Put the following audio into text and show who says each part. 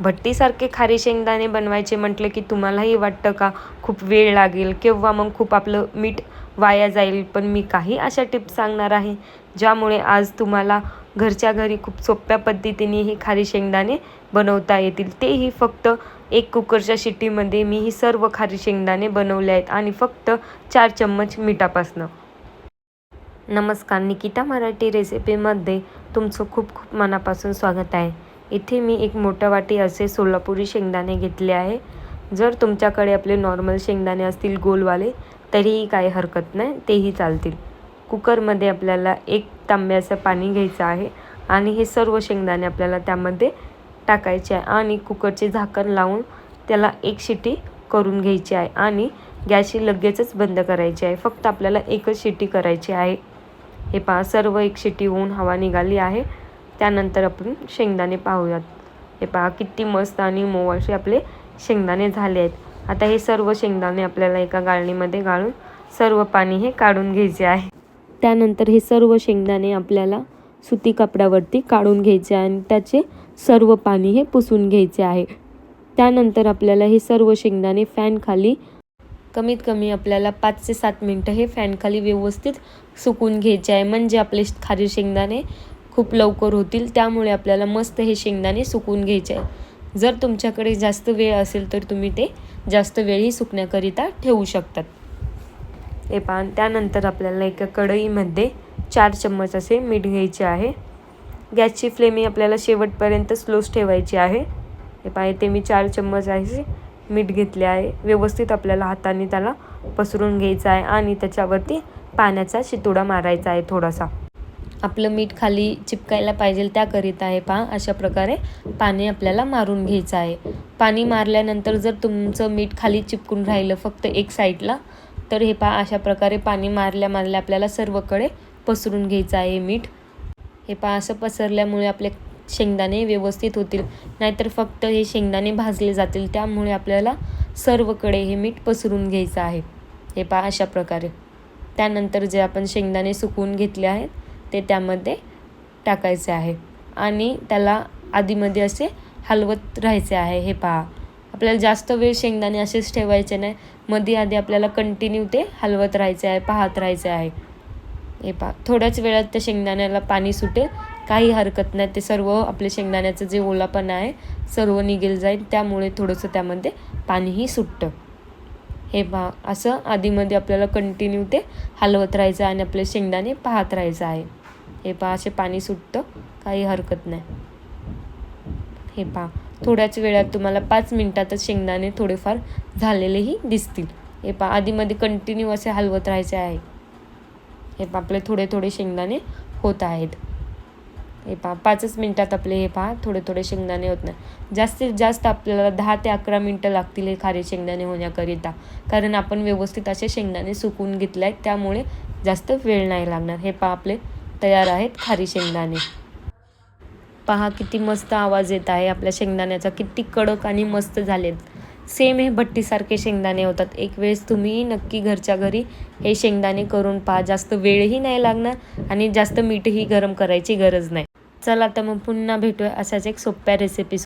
Speaker 1: भट्टीसारखे खारी शेंगदाणे बनवायचे म्हटलं की तुम्हालाही वाटतं का? खूप वेळ लागेल किंवा मग खूप आपलं मीठ वाया जाईल पण मी काही अशा टिप्स सांगणार आहे ज्यामुळे आज तुम्हाला घरच्या घरी खूप सोप्या पद्धतीने हे खारी शेंगदाणे बनवता येतील. तेही फक्त एक कुकरच्या शिट्टीमध्ये मी ही सर्व खारी शेंगदाणे बनवले आहेत आणि फक्त चार चम्मच मिठापासनं. नमस्कार निकिता मराठी रेसिपीमध्ये तुमचं खूप खूप मनापासून स्वागत आहे. इथे मी एक मोठं वाटी असे सोलापुरी शेंगदाणे घेतले आहे. जर तुमच्याकडे आपले नॉर्मल शेंगदाणे असतील गोलवाले तरीही काही हरकत नाही तेही चालतील. कुकरमध्ये आपल्याला एक तांब्याचं पाणी घ्यायचं आहे आणि हे सर्व शेंगदाणे आपल्याला त्यामध्ये टाकायचे आहे आणि कुकरचे झाकण लावून त्याला एक शिटी करून घ्यायची आहे आणि गॅसची लगेचच बंद करायची आहे. फक्त आपल्याला एकच शिटी करायची आहे. हे पहा सर्व एक शिटी होऊन हवा निघाली आहे. त्यानंतर आपण शेंगदाणे पाहूयात. हे पहा किती मस्त आणि मऊ असे आपले शेंगदाणे झाले आहेत. आता हे सर्व शेंगदाणे आपल्याला एका गाळणीमध्ये गाळून सर्व पाणी हे काढून घ्यायचे आहे. त्यानंतर हे सर्व शेंगदाणे आपल्याला सुती कपड्यावरती काढून घ्यायचे आहे आणि त्याचे सर्व पाणी हे पुसून घ्यायचे आहे. त्यानंतर आपल्याला हे सर्व शेंगदाणे फॅनखाली कमीत कमी आपल्याला पाच ते सात मिनटं हे फॅनखाली व्यवस्थित सुकून घ्यायचे आहे. म्हणजे आपले खारी शेंगदाणे खूप लवकर होतील त्यामुळे आपल्याला मस्त हे शेंगदाणे सुकून घ्यायचे आहे जर तुमच्याकडे जास्त वेळ असेल तर तुम्ही ते जास्त वेळही सुकण्याकरिता ठेवू शकतात. हे पान त्यानंतर आपल्याला एका कढईमध्ये चार चम्मच असे मीठ घ्यायचे आहे. गॅसची फ्लेम ही आपल्याला शेवटपर्यंत स्लोच ठेवायची आहे. हे पहा ते मी चार चम्मच आहे मीठ घेतले आहे. व्यवस्थित आपल्याला हाताने त्याला पसरून घ्यायचं आहे आणि त्याच्यावरती पाण्याचा शितोडा मारायचा आहे थोडासा. आपलं मीठ खाली चिपकायला पाहिजे त्याकरिता आहे पहा अशा प्रकारे पाणी आपल्याला मारून घ्यायचं आहे. पाणी मारल्यानंतर जर तुमचं मीठ खाली चिपकून राहिलं फक्त एक साईडला तर हे पहा अशा प्रकारे पाणी मारल्या मारल्या आपल्याला सर्वकडे पसरून घ्यायचं आहे मीठ. हे पहा असं पसरल्यामुळे आपले शेंगदाणे व्यवस्थित होतील. नाहीतर फक्त हे शेंगदाणे भाजले जातील त्यामुळे आपल्याला सर्वकडे हे मीठ पसरून घ्यायचं आहे. हे पहा अशा प्रकारे. त्यानंतर जे आपण शेंगदाणे सुकवून घेतले आहेत ते त्यामध्ये टाकायचे आहे. आणि त्याला आधीमध्ये असे हलवत राहायचे आहे. हे पहा. आपल्याला जास्त वेळ शेंगदाणे असेच ठेवायचे नाही. मध्ये आधी आपल्याला कंटिन्यू ते हलवत राहायचे आहे पाहत राहायचे आहे. हे पहा. थोड्याच वेळात त्या शेंगदाण्याला पाणी सुटेल. काही हरकत नाही. ते सर्व आपले शेंगदाण्याचं जे ओलापण आहे सर्व निघेल जाईल. त्यामुळे थोडंसं त्यामध्ये पाणीही सुटतं. हे पहा असं आधीमध्ये आपल्याला कंटिन्यू ते हलवत राहायचं आणि आपले शेंगदाणे पाहत राहायचं आहे. हे पहा असे पाणी सुटतं काही हरकत नाही. हे पहा थोड्याच वेळात तुम्हाला पाच मिनटातच शेंगदाणे थोडेफार झालेलेही दिसतील. हे पहा आधीमध्ये कंटिन्यू असे हलवत राहायचे आहे. हे पहा आपले थोडे थोडे शेंगदाणे होत आहेत. हे पहा पाचच मिनटात आपले हे पहा थोडे थोडे शेंगदाणे होत नाही. जास्तीत जास्त आपल्याला दहा ते अकरा मिनटं लागतील हे खारे शेंगदाणे होण्याकरिता. कारण आपण व्यवस्थित असे शेंगदाणे सुकून घेतले आहेत त्यामुळे जास्त वेळ नाही लागणार. हे पहा आपले तयार आहेत खारी शेंगदाणे. पहा किती मस्त आवाज येत आहे. आपल्या शेंगदाण्याचा किती कडक आणि मस्त झालेत. सेम हे भट्टीसारखे शेंगदाणे होतात. एक वेळेस तुम्ही नक्की घरच्या घरी हे शेंगदाणे करून पहा. जास्त वेळही नाही लागणार आणि जास्त मीठही गरम करायची गरज नाही. चला तर मग पुन्हा भेटूया अशाच एक सोप्या रेसिपीज